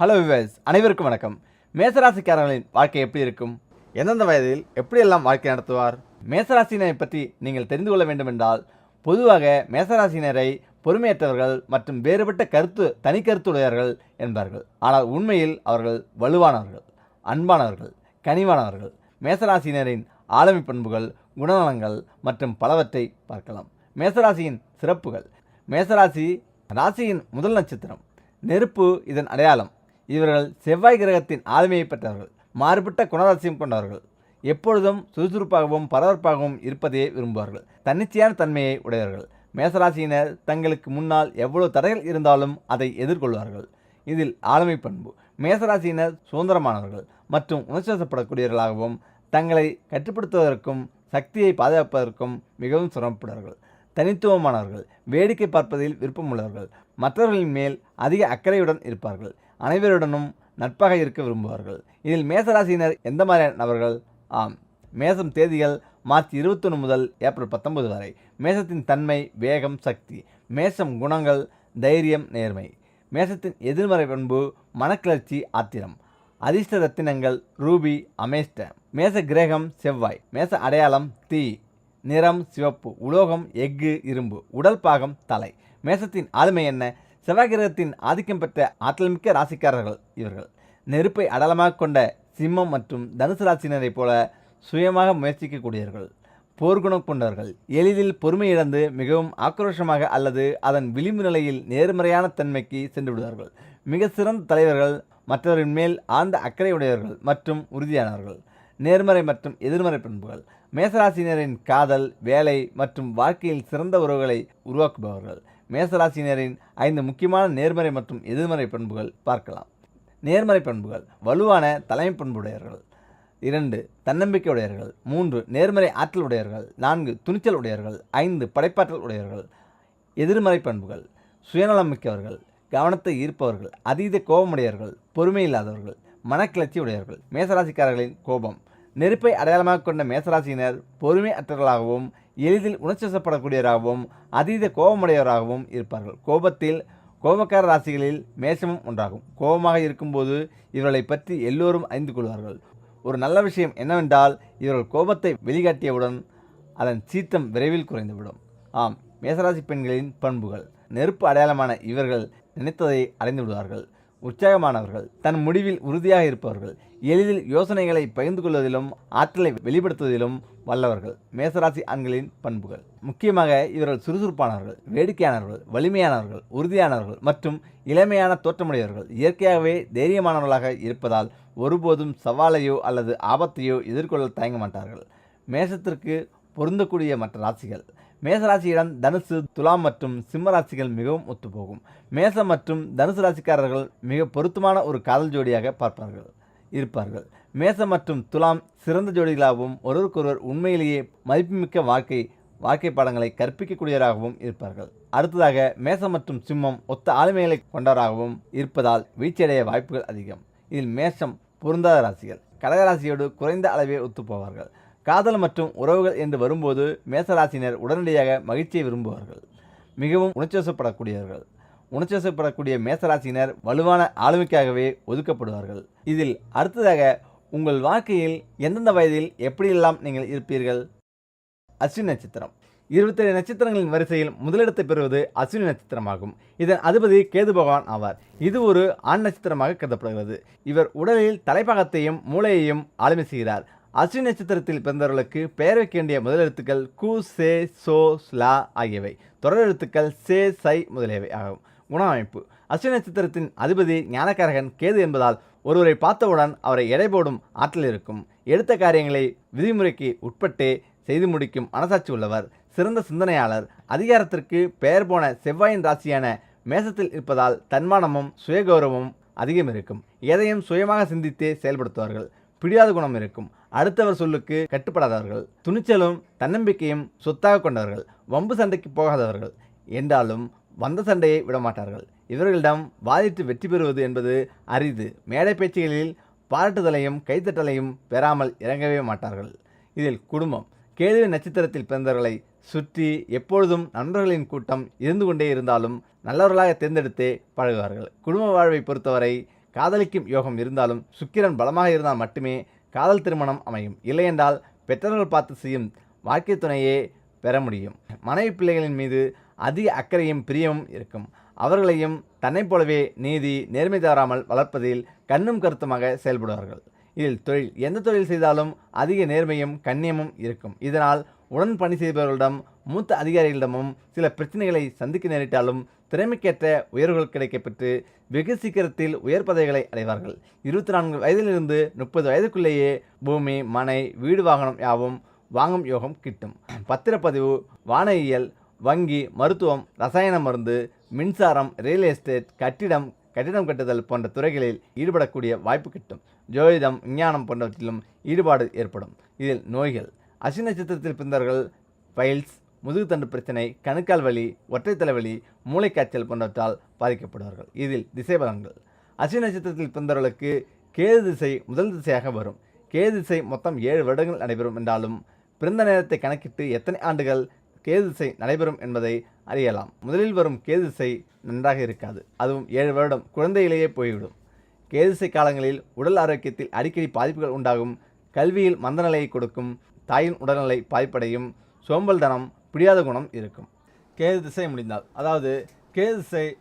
Hello wives அனைவருக்கும் வணக்கம். மேசராசிக்காரர்களின் வாழ்க்கை எப்படி இருக்கும்? எந்தெந்த வயதில் எப்படியெல்லாம் வாழ்க்கை நடத்துவார்? மேசராசினரை பற்றி நீங்கள் தெரிந்து கொள்ள வேண்டுமென்றால் பொதுவாக மேசராசினரை பொறுமையற்றவர்கள் மற்றும் வேறுபட்ட கருத்து தனி கருத்துடையவர்கள் என்பார்கள். ஆனால் உண்மையில் அவர்கள் வலுவானவர்கள் அன்பானவர்கள் கனிவானவர்கள். மேசராசினரின் ஆளுமை பண்புகள் குணநலங்கள் மற்றும் பலவற்றை பார்க்கலாம். மேசராசியின் சிறப்புகள். மேசராசி ராசியின் முதல் நட்சத்திரம். நெருப்பு இதன் அடையாளம். இவர்கள் செவ்வாய் கிரகத்தின் ஆளுமையை பெற்றவர்கள். மாறுபட்ட குணராசியம் கொண்டவர்கள். எப்பொழுதும் சுறுசுறுப்பாகவும் பரபரப்பாகவும் இருப்பதையே விரும்புவார்கள். தன்னிச்சையான தன்மையை உடையவர்கள். மேசராசியினர் தங்களுக்கு முன்னால் எவ்வளவு தடைகள் இருந்தாலும் அதை எதிர்கொள்வார்கள். இதில் ஆளுமை பண்பு. மேசராசியினர் சுதந்திரமானவர்கள் மற்றும் உணர்ச்சிவசப்படக்கூடியவர்களாகவும் தங்களை கட்டுப்படுத்துவதற்கும் சக்தியை பாதுகாப்பதற்கும் மிகவும் சிரமப்படுவார்கள். தனித்துவமானவர்கள். வேடிக்கை பார்ப்பதில் விருப்பமுள்ளவர்கள். மற்றவர்களின் மேல் அதிக அக்கறையுடன் இருப்பார்கள். அனைவருடனும் நட்பாக இருக்க விரும்புவார்கள். இதில் மேசராசினர் எந்த மாதிரியான நபர்கள்? ஆம் மேசம் தேதிகள் மார்ச் இருபத்தொன்று முதல் ஏப்ரல் பத்தொன்பது வரை. மேசத்தின் தன்மை வேகம் சக்தி. மேசம் குணங்கள் தைரியம் நேர்மை. மேசத்தின் எதிர்மறை பண்பு மனக்கிளர்ச்சி ஆத்திரம். அதிர்ஷ்ட ரத்தினங்கள் ரூபி அமேஷ்ட. மேச கிரகம் செவ்வாய். மேச அடையாளம் தீ. நிறம் சிவப்பு. உலோகம் எஃகு இரும்பு. உடல் பாகம் தலை. மேசத்தின் ஆளுமை என்ன? செவ்வாய் கிரகத்தின் ஆதிக்கம் பெற்ற ஆற்றல்மிக்க ராசிக்காரர்கள் இவர்கள். நெருப்பை அடலமாக கொண்ட சிம்மம் மற்றும் தனுசு ராசினரைப் போல சுயமாக முயற்சிக்கக்கூடியவர்கள். போர்க்குணம் கொண்டவர்கள். எளிதில் பொறுமை இழந்து மிகவும் ஆக்ரோஷமாக அல்லது அதன் விளிம்பு நிலையில் நேர்மறையான தன்மைக்கு சென்று விடுவார்கள் மிக சிறந்த தலைவர்கள் மற்றவரின் மேல் ஆழ்ந்த அக்கறையுடையவர்கள் மற்றும் உறுதியானவர்கள். நேர்மறை மற்றும் எதிர்மறை பண்புகள். மேசராசினரின் காதல் வேலை மற்றும் வாழ்க்கையில் சிறந்த உறவுகளை உருவாக்குபவர்கள். மேசராசினரின் ஐந்து முக்கியமான நேர்மறை மற்றும் எதிர்மறை பண்புகள் பார்க்கலாம். நேர்மறை பண்புகள் வலுவான தலைமை பண்புடையவர்கள் இரண்டு தன்னம்பிக்கை உடையவர்கள் மூன்று நேர்மறை ஆற்றல் உடையவர்கள் நான்கு துணிச்சல் உடையவர்கள் ஐந்து படைப்பாற்றல் உடையவர்கள் எதிர்மறை பண்புகள் சுயநலம் மிக்கவர்கள் கவனத்தை ஈர்ப்பவர்கள் அதீத கோபமுடையவர்கள் பொறுமை இல்லாதவர்கள் மனக்கிளர்ச்சி உடையவர்கள் மேசராசிக்காரர்களின் கோபம் நெருப்பை அடையாளமாக கொண்ட மேசராசியினர் பொறுமை அற்றவர்களாகவும் எளிதில் உணர்ச்சிவசப்படக்கூடியவராகவும் அதீத கோபமுடையவராகவும் இருப்பார்கள். கோபத்தில் கோபக்கார ராசிகளில் மேசமும் ஒன்றாகும். கோபமாக இருக்கும்போது இவர்களை பற்றி எல்லோரும் அறிந்து கொள்வார்கள். ஒரு நல்ல விஷயம் என்னவென்றால் இவர்கள் கோபத்தை வெளிக்காட்டியவுடன் அதன் சீத்தம் விரைவில் குறைந்துவிடும். ஆம் மேசராசி பெண்களின் பண்புகள். நெருப்பு அடையாளமான இவர்கள் நினைத்ததை அடைந்து விடுவார்கள் உற்சாகமானவர்கள். தன் முடிவில் உறுதியாக இருப்பவர்கள். எளிதில் யோசனைகளை பகிர்ந்து கொள்வதிலும் ஆற்றலை வெளிப்படுத்துவதிலும் வல்லவர்கள் மேசராசி ஆண்களின் பண்புகள். முக்கியமாக இவர்கள் சுறுசுறுப்பானவர்கள் வேடிக்கையானவர்கள் வலிமையானவர்கள் உறுதியானவர்கள் மற்றும் இளமையான தோற்றமுடையவர்கள். இயற்கையாகவே தைரியமானவர்களாக இருப்பதால் ஒருபோதும் சவாலையோ அல்லது ஆபத்தையோ எதிர்கொள்ள தயங்க மாட்டார்கள். மேசத்திற்கு பொருந்தக்கூடிய மற்ற ராசிகள். மேசராசியிடம் தனுசு துலாம் மற்றும் சிம்ம ராசிகள் மிகவும் ஒத்துப்போகும். மேசம் மற்றும் தனுசு ராசிக்காரர்கள் மிக பொருத்தமான ஒரு காதல் ஜோடியாக பார்ப்பார்கள் இருப்பார்கள். மேசம் மற்றும் துலாம் சிறந்த ஜோடிகளாகவும் ஒருவருக்கொருவர் உண்மையிலேயே மதிப்புமிக்க வாழ்க்கை வாழ்க்கை பாடங்களை கற்பிக்கக்கூடியவராகவும் இருப்பார்கள். அடுத்ததாக மேசம் மற்றும் சிம்மம் ஒத்த ஆளுமைகளை கொண்டவராகவும் இருப்பதால் வீழ்ச்சியடைய வாய்ப்புகள் அதிகம். இதில் மேஷம் பொருந்தாத ராசிகள். கடகராசியோடு குறைந்த அளவே ஒத்துப்போவார்கள். காதல் மற்றும் உறவுகள் என்று வரும்போது மேசராசினர் உடனடியாக மகிழ்ச்சியை விரும்புவார்கள். மிகவும் உணர்ச்சிவசப்படக்கூடியவர்கள். உணர்ச்சிவசப்படக்கூடிய மேசராசினர் வலுவான ஆளுமைக்காகவே ஒதுக்கப்படுவார்கள். இதில் அடுத்ததாக உங்கள் வாழ்க்கையில் எந்தெந்த வயதில் எப்படியெல்லாம் நீங்கள் இருப்பீர்கள்? அஸ்வினி நட்சத்திரம். இருபத்தேழு நட்சத்திரங்களின் வரிசையில் முதலிடத்தை பெறுவது அஸ்வினி நட்சத்திரமாகும். இதன் அதிபதி கேது பகவான் ஆவார். இது ஒரு ஆண் நட்சத்திரமாக கருதப்படுகிறது. இவர் உடலில் தலைப்பாகத்தையும் மூளையையும் ஆளுமை செய்கிறார். அஸ்வினி நட்சத்திரத்தில் பிறந்தவர்களுக்கு பெயர் வைக்க வேண்டிய முதலெழுத்துக்கள் கு சே சோ ஸ்லா ஆகியவை. தொடரெழுத்துக்கள் சே சை முதலியவை ஆகும். குண அஸ்வினி நட்சத்திரத்தின் அதிபதி ஞானக்காரகன் கேது என்பதால் ஒருவரை பார்த்தவுடன் அவரை எடை போடும் ஆற்றல் இருக்கும். எடுத்த காரியங்களை விதிமுறைக்கு உட்பட்டே செய்து முடிக்கும் மனசாட்சி உள்ளவர். சிறந்த சிந்தனையாளர். அதிகாரத்திற்கு பெயர் போன செவ்வாயின் ராசியான மேசத்தில் இருப்பதால் தன்மானமும் சுயகௌரவமும் அதிகம் இருக்கும். எதையும் சுயமாக சிந்தித்தே செயல்படுத்துவார்கள். பிடியாத குணம் இருக்கும். அடுத்தவர் சொல்லுக்கு கட்டுப்படாதவர்கள். துணிச்சலும் தன்னம்பிக்கையும் சொத்தாக கொண்டவர்கள். வம்பு சண்டைக்கு போகாதவர்கள். என்றாலும் வந்த சண்டையை விடமாட்டார்கள். இவர்களிடம் வாதிட்டு வெற்றி பெறுவது என்பது அரிது. மேடை பேச்சுகளில் பாராட்டுதலையும் கைத்தட்டலையும் பெறாமல் இறங்கவே மாட்டார்கள். இதில் குடும்பம். கேதுவி நட்சத்திரத்தில் பிறந்தவர்களை சுற்றி எப்பொழுதும் நண்பர்களின் கூட்டம் இருந்து கொண்டே இருந்தாலும் நல்லவர்களாக தேர்ந்தெடுத்தே பழகுவார்கள். குடும்ப வாழ்வை பொறுத்தவரை காதலிக்கும் யோகம் இருந்தாலும் சுக்கிரன் பலமாக இருந்தால் மட்டுமே காதல் திருமணம் அமையும். இல்லையென்றால் பெற்றோர்கள் பார்த்து செய்யும் வாழ்க்கை துணையே பெற முடியும். மனைவி பிள்ளைகளின் மீது அதிக அக்கறையும் பிரியமும் இருக்கும். அவர்களையும் தன்னைப் போலவே நீதி நேர்மை தவறாமல் வளர்ப்பதில் கண்ணும் கருத்துமாக செயல்படுவார்கள். இதில் தொழில் எந்த தொழில் செய்தாலும் அதிக நேர்மையும் கண்ணியமும் இருக்கும். இதனால் உடன் பணி செய்பவர்களிடம் மூத்த அதிகாரிகளிடமும் சில பிரச்சனைகளை சந்திக்க நேரிட்டாலும் திறமைக்கேற்ற உயர்வுகள் கிடைக்கப்பெற்று வெகு சீக்கிரத்தில் உயர் பதவிகளை அடைவார்கள். இருபத்தி நான்கு வயதிலிருந்து முப்பது வயதுக்குள்ளேயே பூமி மனை வீடு வாகனம் யாவும் வாங்கும் யோகம் கிட்டும். பத்திரப்பதிவு வானியல் வங்கி மருத்துவம் ரசாயன மருந்து மின்சாரம் ரியல் எஸ்டேட் கட்டிடம் கட்டிடம் கட்டுதல் போன்ற துறைகளில் ஈடுபடக்கூடிய வாய்ப்பு கிட்டும். ஜோதிடம் விஞ்ஞானம் போன்றவற்றிலும் ஈடுபாடு ஏற்படும். இதில் நோய்கள். அசி நட்சத்திரத்தில் பிறந்தவர்கள் பைல்ஸ் முதுகுத்தண்டு பிரச்சனை கணுக்கால் வலி ஒற்றை தலைவலி மூளைக்காய்ச்சல் போன்றவற்றால் பாதிக்கப்படுவார்கள். இதில் திசை பலன்கள் நட்சத்திரத்தில் பிறந்தவர்களுக்கு கேது திசை முதல் திசையாக வரும். கேது திசை மொத்தம் ஏழு வருடங்கள் நடைபெறும் என்றாலும் பிறந்த நேரத்தை கணக்கிட்டு எத்தனை ஆண்டுகள் கேது திசை நடைபெறும் என்பதை அறியலாம். முதலில் வரும் கேது திசை நன்றாக இருக்காது. அதுவும் ஏழு வருடம் குழந்தையிலேயே போய்விடும். கேதிசை காலங்களில் உடல் ஆரோக்கியத்தில் அடிக்கடி பாதிப்புகள் உண்டாகும். கல்வியில் மந்தநிலையை கொடுக்கும். தாயின் உடல்நிலை பாதிப்படையும் சோம்பல்தனம் பிடியாத குணம் இருக்கும். கேது திசை முடிந்தால் அதாவது கேது திசை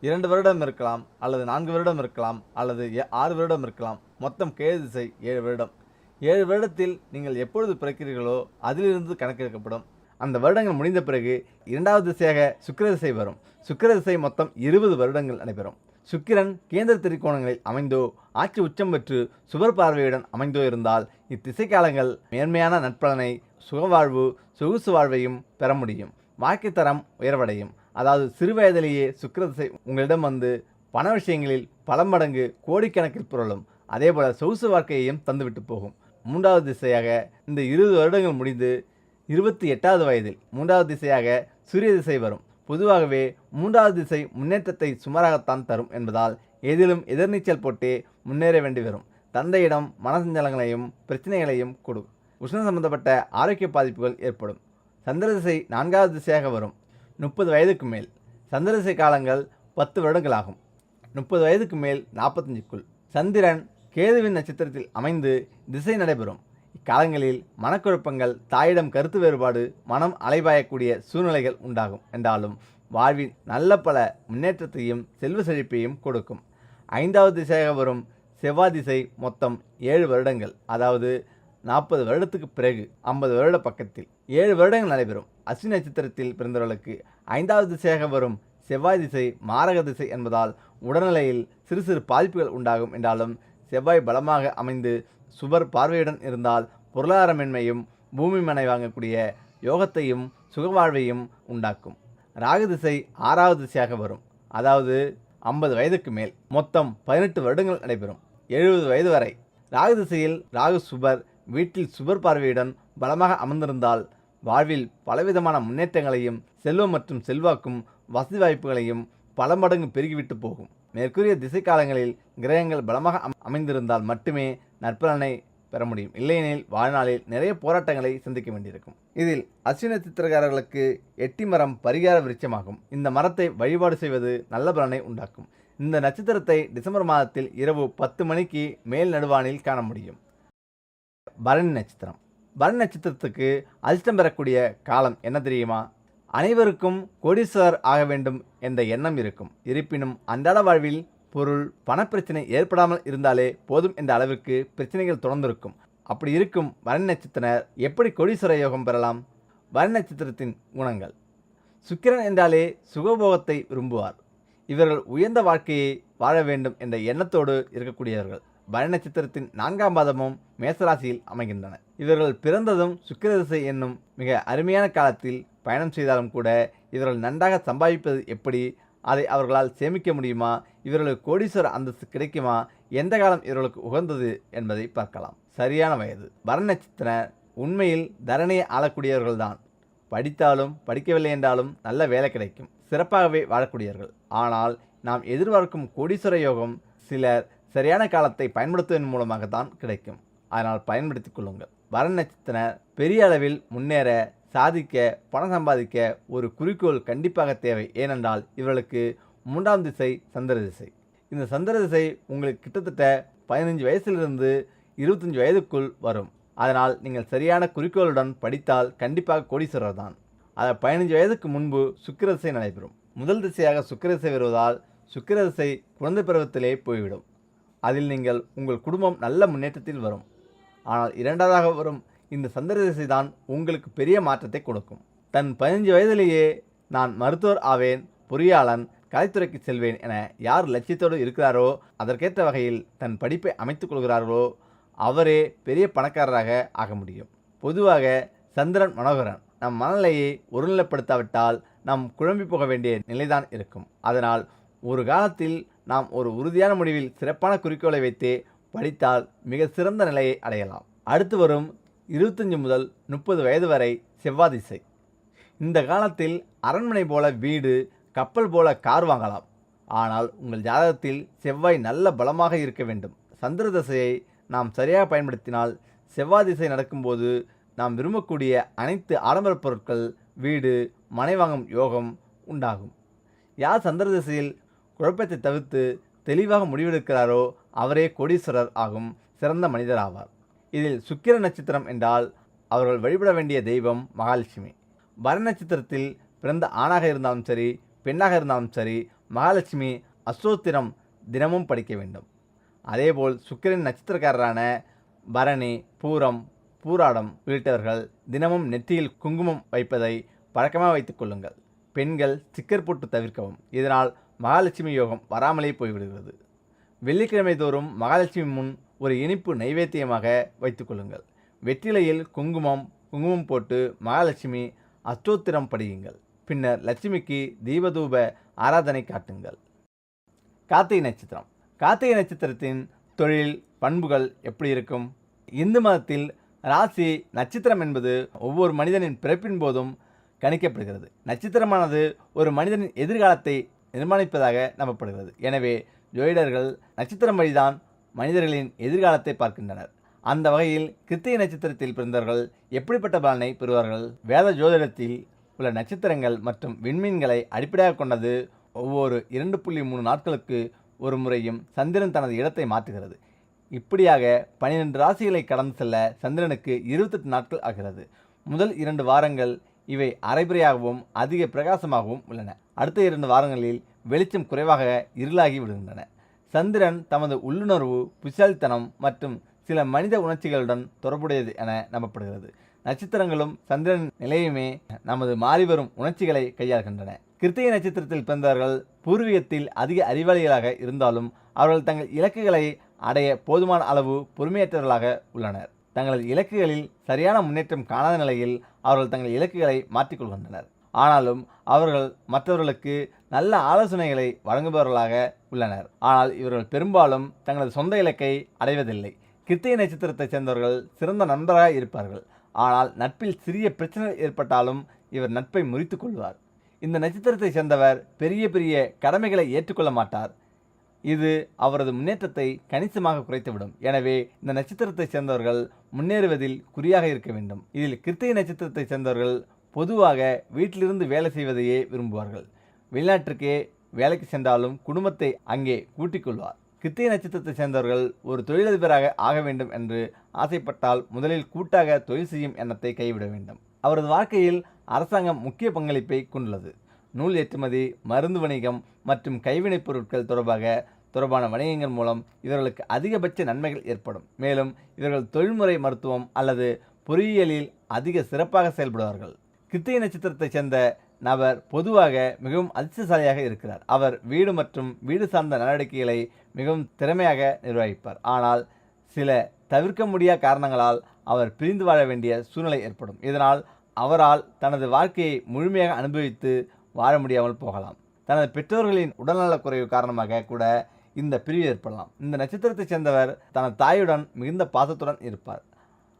இரண்டு வருடம் இருக்கலாம் அல்லது நான்கு வருடம் இருக்கலாம் அல்லது ஆறு வருடம் இருக்கலாம். மொத்தம் கேது திசை ஏழு வருடம். ஏழு வருடத்தில் நீங்கள் எப்பொழுது பிறக்கிறீர்களோ அதிலிருந்து கணக்கெடுக்கப்படும். அந்த வருடங்கள் முடிந்த பிறகு இரண்டாவது திசையாக சுக்கிர திசை வரும். சுக்கிர திசை மொத்தம் இருபது வருடங்கள் நடைபெறும். சுக்கிரன் கேந்திர திரிகோணங்களில் அமைந்தோ ஆட்சி உச்சம் பெற்று சுவர் பார்வையுடன் அமைந்தோ இருந்தால் இத்திசை காலங்கள் மேன்மையான நட்பலனை சுகவாழ்வு சொகுசு வாழ்வையும் பெற முடியும். வாழ்க்கை தரம் உயர்வடையும். அதாவது சிறுவயதிலேயே சுக்கிர திசை உங்களிடம் வந்து பண விஷயங்களில் பல மடங்கு கோடிக்கணக்கில் புரளும். அதேபோல சொகுசு வாழ்க்கையையும் தந்துவிட்டு போகும். மூன்றாவது திசையாக இந்த இருபது வருடங்கள் முடிந்து இருபத்தி எட்டாவது வயதில் மூன்றாவது திசையாக சூரிய திசை வரும். பொதுவாகவே மூன்றாவது திசை முன்னேற்றத்தை சுமாராகத்தான் தரும் என்பதால் எதிலும் எதிர்நீச்சல் போட்டே முன்னேற வேண்டி வரும். தந்தையிடம் மனசஞ்சலங்களையும் பிரச்சனைகளையும் கொடு. உஷ்ணம் சம்பந்தப்பட்ட ஆரோக்கிய பாதிப்புகள் ஏற்படும். சந்திர திசை நான்காவது திசையாக வரும். முப்பது வயதுக்கு மேல். சந்திர திசை காலங்கள் பத்து வருடங்களாகும். முப்பது வயதுக்கு மேல் நாற்பத்தஞ்சுக்குள். சந்திரன் கேதுவின் நட்சத்திரத்தில் அமைந்து திசை நடைபெறும். இக்காலங்களில் மனக்குழப்பங்கள் தாயிடம் கருத்து வேறுபாடு மனம் அலைபாயக்கூடிய சூழ்நிலைகள் உண்டாகும். என்றாலும் வாழ்வில் நல்ல பல முன்னேற்றத்தையும் செல்வ செழிப்பையும் கொடுக்கும். ஐந்தாவது திசையாக வரும் செவ்வாய் திசை மொத்தம் ஏழு வருடங்கள் அதாவது நாற்பது வருடத்துக்கு பிறகு ஐம்பது வருட பக்கத்தில். ஏழு வருடங்கள் நடைபெறும். அஸ்வினி நட்சத்திரத்தில் பிறந்தவர்களுக்கு ஐந்தாவது திசையாக வரும் செவ்வாய் திசை மாரக திசை என்பதால் உடல்நிலையில் சிறு சிறு பாதிப்புகள் உண்டாகும். என்றாலும் செவ்வாய் பலமாக அமைந்து சுபர் பார்வையுடன் இருந்தால் பொருளாதாரமின்மையும் பூமி மனை வாங்கக்கூடிய யோகத்தையும் சுகவாழ்வையும் உண்டாக்கும். ராகு திசை ஆறாவது திசையாக வரும். அதாவது ஐம்பது வயதுக்கு மேல். மொத்தம் பதினெட்டு வருடங்கள் நடைபெறும். எழுபது வயது வரை. ராகு திசையில் ராகு சுபர் வீட்டில் சுபர் பார்வையுடன் பலமாக அமர்ந்திருந்தால் வாழ்வில் பலவிதமான முன்னேற்றங்களையும் செல்வம் மற்றும் செல்வாக்கும் வசதி வாய்ப்புகளையும் பல மடங்கு பெருகிவிட்டு போகும். மேற்கூறிய திசை காலங்களில் கிரகங்கள் பலமாக அம்- அமைந்திருந்தால் மட்டுமே நற்பலனை பெற முடியும். இல்லையெனில் வாழ்நாளில் நிறைய போராட்டங்களை சந்திக்க வேண்டியிருக்கும். இதில் அஸ்வின சித்திரக்காரர்களுக்கு எட்டி மரம் பரிகார விருட்சமாகும். இந்த மரத்தை வழிபாடு செய்வது நல்ல பலனை உண்டாக்கும். இந்த நட்சத்திரத்தை டிசம்பர் மாதத்தில் இரவு பத்து மணிக்கு மேல் நடுவானில் காண முடியும். பரணி நட்சத்திரம். பரணி நட்சத்திரத்துக்கு அதிர்ஷ்டம் பெறக்கூடிய காலம் என்ன தெரியுமா? அனைவருக்கும் கோடீஸ்வரர் ஆக வேண்டும் என்ற எண்ணம் இருக்கும். இருப்பினும் அன்றாட வாழ்வில் பொருள் பணப்பிரச்சனை ஏற்படாமல் இருந்தாலே போதும் என்ற அளவிற்கு பிரச்சனைகள் தொடர்ந்திருக்கும். அப்படி இருக்கும் பரணி நட்சத்திரர் எப்படி கோடீஸ்வர யோகம் பெறலாம்? பரணி நட்சத்திரத்தின் குணங்கள். சுக்கிரன் என்றாலே சுகபோகத்தை விரும்புவார். இவர்கள் உயர்ந்த வாழ்க்கையை வாழ வேண்டும் என்ற எண்ணத்தோடு இருக்கக்கூடியவர்கள். பரணி நட்சத்திரத்தின் நான்காம் பாதமும் மேசராசியில் அமைகின்றன. இவர்கள் பிறந்ததும் சுக்கிரதிசை என்னும் மிக அருமையான காலத்தில் பயணம் செய்தாலும் கூட இவர்கள் நன்றாக சம்பாதிப்பது எப்படி? அதை அவர்களால் சேமிக்க முடியுமா? இவர்களுக்கு கோடீஸ்வர அந்தஸ்து கிடைக்குமா? எந்த காலம் இவர்களுக்கு உகந்தது என்பதை பார்க்கலாம். சரியான வயது. பரணி நட்சத்திரர் உண்மையில் தரணியை ஆளக்கூடியவர்கள்தான். படித்தாலும் படிக்கவில்லை என்றாலும் நல்ல வேலை கிடைக்கும். சிறப்பாகவே வாழக்கூடியவர்கள். ஆனால் நாம் எதிர்பார்க்கும் கோடீஸ்வர யோகம் சிலர் சரியான காலத்தை பயன்படுத்துவதன் மூலமாக தான் கிடைக்கும். அதனால் பயன்படுத்திக் கொள்ளுங்கள். வர நட்சத்திரம் பெரிய அளவில் முன்னேற சாதிக்க பணம் சம்பாதிக்க ஒரு குறிக்கோள் கண்டிப்பாக தேவை. ஏனென்றால் இவர்களுக்கு மூன்றாம் திசை சந்திர திசை. இந்த சந்திர திசை உங்களுக்கு கிட்டத்தட்ட பதினஞ்சு வயசிலிருந்து இருபத்தஞ்சி வயதுக்குள் வரும். அதனால் நீங்கள் சரியான குறிக்கோளுடன் படித்தால் கண்டிப்பாக கோடீஸ்வரர் தான். அதை பதினஞ்சு வயதுக்கு முன்பு சுக்கிர திசை நடைபெறும். முதல் திசையாக சுக்கிர திசை வருவதால் சுக்கிர திசை குழந்தை பருவத்திலே போய்விடும். அதில் நீங்கள் உங்கள் குடும்பம் நல்ல முன்னேற்றத்தில் வரும். ஆனால் இரண்டாவதாக வரும் இந்த சந்திரதிசை தான் உங்களுக்கு பெரிய மாற்றத்தை கொடுக்கும். தன் பதினஞ்சு வயதிலேயே நான் மருத்துவர் ஆவேன் பொறியாளன் கலைத்துறைக்கு செல்வேன் என யார் லட்சியத்தோடு இருக்கிறாரோ அதற்கேற்ற வகையில் தன் படிப்பை அமைத்துக் கொள்கிறார்களோ அவரே பெரிய பணக்காரராக ஆக முடியும். பொதுவாக சந்திரன் மனோகரன். நம் மனநிலையை ஒருநிலைப்படுத்தாவிட்டால் நாம் குழம்பி போக வேண்டிய நிலைதான் இருக்கும். அதனால் ஒரு காலத்தில் நாம் ஒரு உறுதியான முடிவில் சிறப்பான குறிக்கோளை வைத்து படித்தால் மிக சிறந்த நிலையை அடையலாம். அடுத்து வரும் இருபத்தஞ்சி முதல் முப்பது வயது வரை செவ்வாய் திசை. இந்த காலத்தில் அரண்மனை போல வீடு கப்பல் போல கார் வாங்கலாம். ஆனால் உங்கள் ஜாதகத்தில் செவ்வாய் நல்ல பலமாக இருக்க வேண்டும். சந்திர தசையை நாம் சரியாக பயன்படுத்தினால் செவ்வாதிசை நடக்கும்போது நாம் விரும்பக்கூடிய அனைத்து ஆடம்பர பொருட்கள் வீடு மனை வாங்கும் யோகம் உண்டாகும். யார் சந்திர திசையில் குழப்பத்தை தவிர்த்து தெளிவாக முடிவெடுக்கிறாரோ அவரே கோடீஸ்வரர் ஆகும் சிறந்த மனிதர் ஆவார். இதில் சுக்கிர நட்சத்திரம் என்றால் அவர்கள் வழிபட வேண்டிய தெய்வம் மகாலட்சுமி. பர நட்சத்திரத்தில் பிறந்த ஆணாக இருந்தாலும் சரி பெண்ணாக இருந்தாலும் சரி மகாலட்சுமி அஸ்தோத்திரம் தினமும் படிக்க வேண்டும். அதேபோல் சுக்கிரன் நட்சத்திரக்காரரான பரணி பூரம் பூராடம் உள்ளிட்டவர்கள் தினமும் நெற்றியில் குங்குமம் வைப்பதை பழக்கமாக வைத்துக் கொள்ளுங்கள். பெண்கள் ஸ்டிக்கர் போட்டு தவிர்க்கவும். இதனால் மகாலட்சுமி யோகம் வராமலே போய்விடுகிறது. வெள்ளிக்கிழமை தோறும் மகாலட்சுமி முன் ஒரு இனிப்பு நைவேத்தியமாக வைத்துக்கொள்ளுங்கள் வெற்றிலையில் குங்குமம் குங்குமம் போட்டு மகாலட்சுமி அஷ்டோத்திரம் படியுங்கள். பின்னர் லட்சுமிக்கு தீபதூப ஆராதனை காட்டுங்கள். கார்த்திகை நட்சத்திரம். கார்த்திகை நட்சத்திரத்தின் தொழில் பண்புகள் எப்படி இருக்கும்? இந்து மதத்தில் ராசி நட்சத்திரம் என்பது ஒவ்வொரு மனிதனின் பிறப்பின் போதும் கணிக்கப்படுகிறது. நட்சத்திரமானது ஒரு மனிதனின் எதிர்காலத்தை நிர்மாணிப்பதாக நம்பப்படுகிறது. எனவே ஜோதிடர்கள் நட்சத்திரம் வழிதான் மனிதர்களின் எதிர்காலத்தை பார்க்கின்றனர். அந்த வகையில் கிருத்திகை நட்சத்திரத்தில் பிறந்தவர்கள் எப்படிப்பட்ட பலனை பெறுவார்கள்? வேத ஜோதிடத்தில் உள்ள நட்சத்திரங்கள் மற்றும் விண்மீன்களை அடிப்படையாக கொண்டது ஒவ்வொரு இரண்டு புள்ளி மூணு நாட்களுக்கு ஒரு முறையும் சந்திரன் தனது இடத்தை மாற்றுகிறது. இப்படியாக பனிரெண்டு ராசிகளை கடந்து செல்ல சந்திரனுக்கு இருபத்தெட்டு நாட்கள் ஆகிறது. முதல் இரண்டு வாரங்கள் இவை அரைபுறையாகவும் அதிக பிரகாசமாகவும் உள்ளன. அடுத்த இரண்டு வாரங்களில் வெளிச்சம் குறைவாக இருளாகி விடுகின்றன. சந்திரன் தமது உள்ளுணர்வு புசாலித்தனம் மற்றும் சில மனித உணர்ச்சிகளுடன் தொடர்புடையது என நம்பப்படுகிறது. நட்சத்திரங்களும் சந்திரன் நிலையுமே நமது மாறிவரும் உணர்ச்சிகளை கையாள்கின்றன. கிருத்திகை நட்சத்திரத்தில் பிறந்தவர்கள் பூர்வீகத்தில் அதிக அறிவாளிகளாக இருந்தாலும் அவர்கள் தங்கள் இலக்குகளை அடைய போதுமான அளவு பொறுமையற்றவர்களாக உள்ளனர். தங்களது இலக்குகளில் சரியான முன்னேற்றம் காணாத நிலையில் அவர்கள் தங்கள் இலக்குகளை மாற்றிக்கொள்கின்றனர். ஆனாலும் அவர்கள் மற்றவர்களுக்கு நல்ல ஆலோசனைகளை வழங்குபவர்களாக உள்ளனர். ஆனால் இவர்கள் பெரும்பாலும் தங்களது சொந்த இலக்கை அடைவதில்லை. கிருத்திய நட்சத்திரத்தைச் சேர்ந்தவர்கள் சிறந்த நண்பராக இருப்பார்கள். ஆனால் நட்பில் சிறிய பிரச்சனை ஏற்பட்டாலும் இவர் நட்பை முறித்து கொள்வார். இந்த நட்சத்திரத்தைச் சேர்ந்தவர் பெரிய பெரிய கடமைகளை ஏற்றுக்கொள்ள மாட்டார். இது அவரது முன்னேற்றத்தை கணிசமாக குறைத்துவிடும். எனவே இந்த நட்சத்திரத்தைச் சேர்ந்தவர்கள் முன்னேறுவதில் குறியாக இருக்க வேண்டும். இதில் கிருத்திகை நட்சத்திரத்தைச் சேர்ந்தவர்கள் பொதுவாக வீட்டிலிருந்து வேலை செய்வதையே விரும்புவார்கள். வெளிநாட்டிற்கே வேலைக்கு சென்றாலும் குடும்பத்தை அங்கே கூட்டிக் கொள்வார். கிருத்திகை நட்சத்திரத்தைச் சேர்ந்தவர்கள் ஒரு தொழிலதிபராக ஆக வேண்டும் என்று ஆசைப்பட்டால் முதலில் கூட்டாக தொழில் செய்யும் எண்ணத்தை கைவிட வேண்டும். அவரது வாழ்க்கையில் அரசாங்கம் முக்கிய பங்களிப்பை கொண்டுள்ளது. நூல் ஏற்றுமதி மருந்து வணிகம் மற்றும் கைவினைப் பொருட்கள் தொடர்பாக தொடர்பான வணிகங்கள் மூலம் இவர்களுக்கு அதிகபட்ச நன்மைகள் ஏற்படும். மேலும் இவர்கள் தொழில்முறை மருத்துவம் அல்லது பொறியியலில் அதிக சிறப்பாக செயல்படுவார்கள். கிருத்திகை நட்சத்திரத்தைச் சேர்ந்த நபர் பொதுவாக மிகவும் அதிர்ஷ்டசாலியாக இருக்கிறார். அவர் வீடு மற்றும் வீடு சார்ந்த நடவடிக்கைகளை மிகவும் திறமையாக நிர்வகிப்பார். ஆனால் சில தவிர்க்க முடியாத காரணங்களால் அவர் பிரிந்து வாழ வேண்டிய சூழ்நிலை ஏற்படும். இதனால் அவரால் தனது வாழ்க்கையை முழுமையாக அனுபவித்து வாழ முடியாமல் போகலாம். தனது பெற்றோர்களின் உடல்நலக் குறைவு காரணமாக கூட இந்த பிரிவு ஏற்படலாம். இந்த நட்சத்திரத்தைச் சேர்ந்தவர் தனது தாயுடன் மிகுந்த பாசத்துடன் இருப்பார்.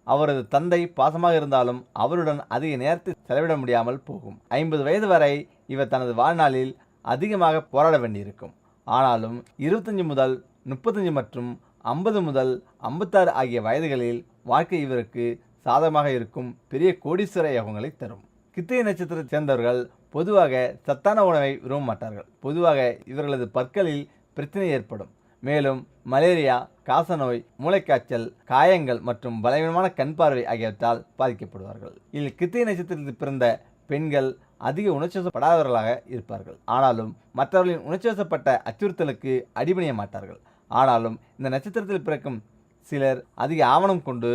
அவரது தந்தை பாசமாக இருந்தாலும் அவருடன் அதிக நேரத்தை செலவிட முடியாமல் போகும். ஐம்பது வயது வரை இவர் தனது வாழ்நாளில் அதிகமாக போராட வேண்டியிருக்கும். ஆனாலும் இருபத்தஞ்சி முதல் முப்பத்தஞ்சு மற்றும் ஐம்பது முதல் ஐம்பத்தாறு ஆகிய வயதுகளில் வாழ்க்கை இவருக்கு சாதகமாக இருக்கும் பெரிய கோடீஸ்வர யோகங்களை தரும். கித்திரை நட்சத்திரத்தை சேர்ந்தவர்கள் பொதுவாக சத்தான உணவை விரும்ப மாட்டார்கள் பொதுவாக இவர்களது பற்களில் பிரச்சனை ஏற்படும். மேலும் மலேரியா காசநோய் மூளைக்காய்ச்சல் காயங்கள் மற்றும் பலவீனமான கண் பார்வை ஆகியவற்றால் பாதிக்கப்படுவார்கள். இதில் கிருத்திகை நட்சத்திரத்தில் பிறந்த பெண்கள் அதிக உணர்ச்சிவசப்படாதவர்களாக இருப்பார்கள். ஆனாலும் மற்றவர்களின் உணர்ச்சிவசப்பட்ட அச்சுறுத்தலுக்கு அடிபணிய மாட்டார்கள். ஆனாலும் இந்த நட்சத்திரத்தில் பிறக்கும் சிலர் அதிக ஆவணம் கொண்டு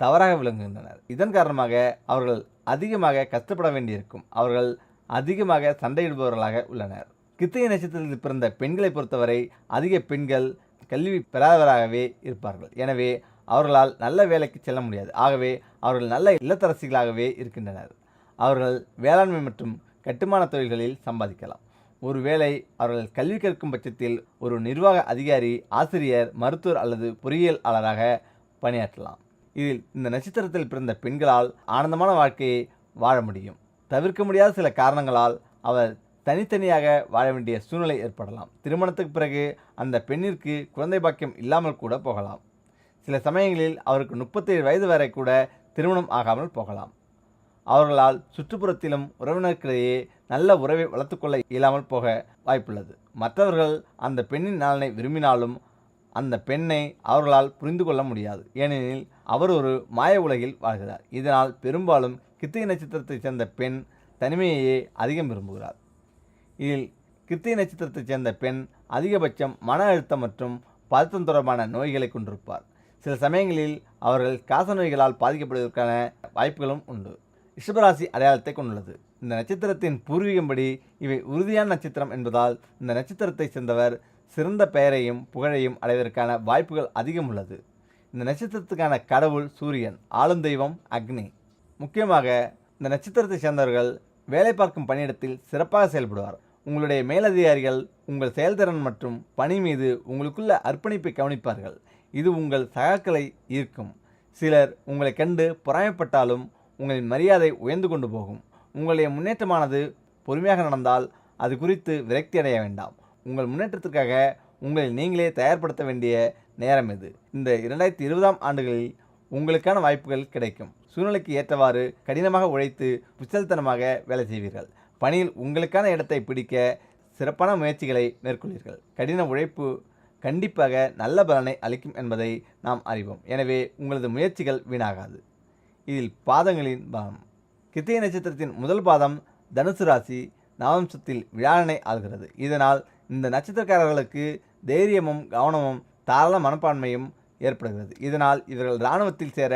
தவறாக விளங்குகின்றனர். இதன் காரணமாக அவர்கள் அதிகமாக கஷ்டப்பட வேண்டியிருக்கும். அவர்கள் அதிகமாக சண்டையிடுபவர்களாக உள்ளனர். கித்திகை நட்சத்திரத்தில் பிறந்த பெண்களை பொறுத்தவரை அதிக பெண்கள் கல்வி பெறாதவராகவே இருப்பார்கள். எனவே அவர்களால் நல்ல வேலைக்கு செல்ல முடியாது. ஆகவே அவர்கள் நல்ல இல்லத்தரசிகளாகவே இருக்கின்றனர். அவர்கள் வேளாண்மை மற்றும் கட்டுமான தொழில்களில் சம்பாதிக்கலாம். ஒருவேளை அவர்கள் கல்வி கற்கும் பட்சத்தில் ஒரு நிர்வாக அதிகாரி ஆசிரியர் மருத்துவர் அல்லது பொறியியலாளராக பணியாற்றலாம். இதில் இந்த நட்சத்திரத்தில் பிறந்த பெண்களால் ஆனந்தமான வாழ்க்கையை வாழ முடியும். தவிர்க்க முடியாத சில காரணங்களால் அவர் தனித்தனியாக வாழ வேண்டிய சூழ்நிலை ஏற்படலாம். திருமணத்துக்கு பிறகு அந்த பெண்ணிற்கு குழந்தை பாக்கியம் இல்லாமல் கூட போகலாம். சில சமயங்களில் அவருக்கு முப்பத்தேழு வயது வரை கூட திருமணம் ஆகாமல் போகலாம். அவர்களால் சுற்றுப்புறத்திலும் உறவினருக்கிடையே நல்ல உறவை வளர்த்துக்கொள்ள இயலாமல் போக வாய்ப்புள்ளது. மற்றவர்கள் அந்த பெண்ணின் நலனை விரும்பினாலும் அந்த பெண்ணை அவர்களால் புரிந்து கொள்ள முடியாது. ஏனெனில் அவர் ஒரு மாய உலகில் வாழ்கிறார். இதனால் பெரும்பாலும் கித்திகை நட்சத்திரத்தைச் சேர்ந்த பெண் தனிமையையே அதிகம் விரும்புகிறார். இதில் கிருத்திகை நட்சத்திரத்தைச் சேர்ந்த பெண் அதிகபட்சம் மன அழுத்தம் மற்றும் பதத்தம் தொடர்பான நோய்களை கொண்டிருப்பார். சில சமயங்களில் அவர்கள் காச நோய்களால் பாதிக்கப்படுவதற்கான வாய்ப்புகளும் உண்டு. ரிஷபராசி அடையாளத்தை கொண்டுள்ளது. இந்த நட்சத்திரத்தின் பூர்வீகம்படி இவை உறுதியான நட்சத்திரம் என்பதால் இந்த நட்சத்திரத்தை சேர்ந்தவர் சிறந்த பெயரையும் புகழையும் அடைவதற்கான வாய்ப்புகள் அதிகம் உள்ளது. இந்த நட்சத்திரத்துக்கான கடவுள் சூரியன் ஆளும் தெய்வம் அக்னி. முக்கியமாக இந்த நட்சத்திரத்தை சேர்ந்தவர்கள் வேலை பார்க்கும் பணியிடத்தில் சிறப்பாக செயல்படுவார். உங்களுடைய மேலதிகாரிகள் உங்கள் செயல்திறன் மற்றும் பணி மீது உங்களுக்குள்ள அர்ப்பணிப்பை கவனிப்பார்கள். இது உங்கள் சகாக்களை ஈர்க்கும். சிலர் உங்களை கண்டு பொறாமைப்பட்டாலும் உங்களின் மரியாதை உயர்ந்து கொண்டு போகும். உங்களுடைய முன்னேற்றமானது பொறுமையாக நடந்தால் அது குறித்து விரக்தி அடைய வேண்டாம். உங்கள் முன்னேற்றத்திற்காக உங்களை நீங்களே தயார்படுத்த வேண்டிய நேரம் இது. இந்த இரண்டாயிரத்தி இருபதாம் ஆண்டுகளில் உங்களுக்கான வாய்ப்புகள் கிடைக்கும். சூழ்நிலைக்கு ஏற்றவாறு கடினமாக உழைத்து புச்சல்தனமாக வேலை செய்வீர்கள். பணியில் உங்களுக்கான இடத்தை பிடிக்க சிறப்பான முயற்சிகளை மேற்கொள்வீர்கள். கடின உழைப்பு கண்டிப்பாக நல்ல பலனை அளிக்கும் என்பதை நாம் அறிவோம். எனவே உங்களது முயற்சிகள் வீணாகாது. இதில் பாதங்களின் பலம் கித்திய நட்சத்திரத்தின் முதல் பாதம் தனுசு ராசி நவம்சத்தில் விழாவினை ஆள்கிறது. இதனால் இந்த நட்சத்திரக்காரர்களுக்கு தைரியமும் கவனமும் தாராள மனப்பான்மையும் ஏற்படுகிறது. இதனால் இவர்கள் இராணுவத்தில் சேர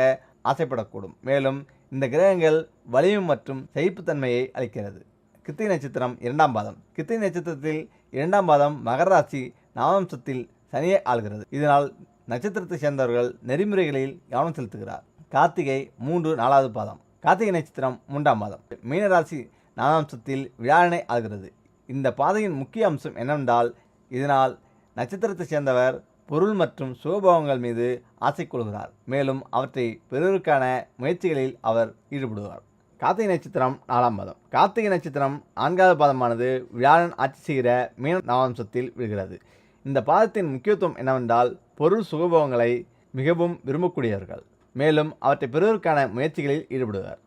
ஆசைப்படக்கூடும். மேலும் இந்த கிரகங்கள் வலிமை மற்றும் சகிப்புத்தன்மையை அளிக்கிறது. கிருத்திகை நட்சத்திரம் இரண்டாம் பாதம். கிருத்திகை நட்சத்திரத்தில் இரண்டாம் பாதம் மகர ராசி நவம்சத்தில் சனியை ஆள்கிறது. இதனால் நட்சத்திரத்தை சேர்ந்தவர்கள் நெறிமுறைகளில் கவனம் செலுத்துகிறார். கார்த்திகை மூன்று நாலாவது பாதம். கார்த்திகை நட்சத்திரம் மூன்றாம் பாதம். மீனராசி நாலாம்சத்தில் விழாவினை ஆகிறது இந்த பாதையின் முக்கிய அம்சம் என்னவென்றால் இதனால் நட்சத்திரத்தை சேர்ந்தவர் பொருள் மற்றும் சுகபோகங்கள் மீது ஆசை கொள்கிறார். மேலும் அவற்றை பெறுவதற்கான முயற்சிகளில் அவர் ஈடுபடுவார். கார்த்திகை நட்சத்திரம் நாலாம் பாதம். கார்த்திகை நட்சத்திரம் நான்காவது பாதமானது வியாழன் ஆட்சி செய்கிற மீன நவாம்சத்தில் விழுகிறது. இந்த பாதத்தின் முக்கியத்துவம் என்னவென்றால் பொருள் சுகபோகங்களை மிகவும் விரும்பக்கூடியவர்கள். மேலும் அவற்றை பெறுவதற்கான முயற்சிகளில் ஈடுபடுவர்.